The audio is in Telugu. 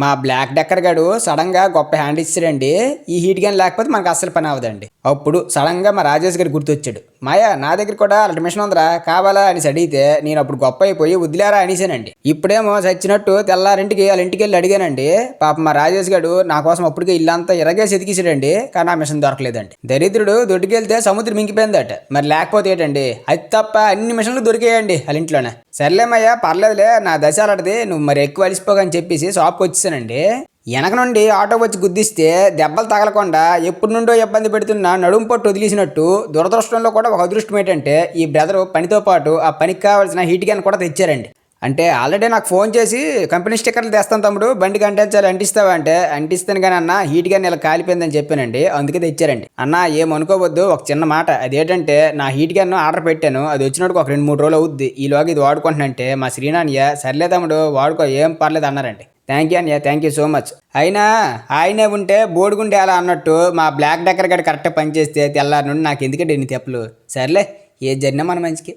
మా బ్లాక్ డెక్కర్ గడు సడన్గా గొప్ప హ్యాండ్ ఇచ్చాడండి ఈ హీట్ గన్ లేకపోతే మనకు అస్సలు పని అవదండి అప్పుడు సడన్గా మా రాజేష్ గారు గుర్తొచ్చాడు. మాయా నా దగ్గర కూడా అలాంటి మిషన్ ఉందిరా. కావాలా అని అడిగితే నేను అప్పుడు గొప్ప అయిపోయి వదిలేరా అనేసానండి. ఇప్పుడేమో చచ్చినట్టు తెల్లారింటికి వాళ్ళ ఇంటికి వెళ్ళి అడిగానండి. పాప మా రాజేష్ గారు నా కోసం అప్పటికే ఇల్లంతా ఇరగేసి ఎతికిసాడండి. కానీ ఆ మిషన్ దొరకలేదండి. దరిద్రుడు దొడ్డుకెళ్తే సముద్రం మింగిపోయిందట. మరి లేకపోతే ఏంటండి? అది తప్ప అన్ని మిషన్లు దొరికేయండి వాళ్ళ ఇంట్లోనే. సర్లేమయ్యా పర్లేదులే నా దశ అలాంటిది నువ్వు మరి ఎక్కువ అలిసిపోకని చెప్పేసి షాప్కి వచ్చేసానండి. వెనక నుండి ఆటో వచ్చి గుద్దిస్తే దెబ్బలు తగలకుండా ఎప్పటి నుండో ఇబ్బంది పెడుతున్న నడుము పట్టు వదిలేసినట్టు దురదృష్టంలో కూడా ఒక అదృష్టం ఏంటంటే ఈ బ్రదర్ పనితో పాటు ఆ పనికి కావాల్సిన హీట్ గ్యాన్ కూడా తెచ్చారండి. అంటే ఆల్రెడీ నాకు ఫోన్ చేసి కంపెనీ స్టిక్కర్లు తెస్తాను తమ్ముడు బండికి అంటించాలి అంటిస్తావా అంటే అంటిస్తాను కానీ అన్న హీట్ గాని ఇలా కాలిపోయిందని చెప్పానండి అందుకే తెచ్చారండి. అన్న ఏమనుకోవద్దు ఒక చిన్న మాట. అదేంటంటే నా హీట్ గన్ ఆర్డర్ పెట్టాను అది వచ్చినట్టు ఒక రెండు మూడు రోజులు అవుద్ది. ఈలోగా ఇది వాడుకుంటున్నంటే మా శ్రీనాన్య సర్లే తమ్ముడు వాడుకో ఏం పర్లేదు అన్నారండి. థ్యాంక్ యూ అన్నయ్య థ్యాంక్ యూ సో మచ్ అయినా ఆయనే ఉంటే బోడుగుండే అలా అన్నట్టు మా బ్లాక్ డెక్కర్ గడ కరెక్ట్గా పనిచేస్తే తెల్లారి నుండి నాకు ఎందుకంటే ఎన్ని తెప్పలు? సర్లే ఏ జరిగినా మన మంచికి.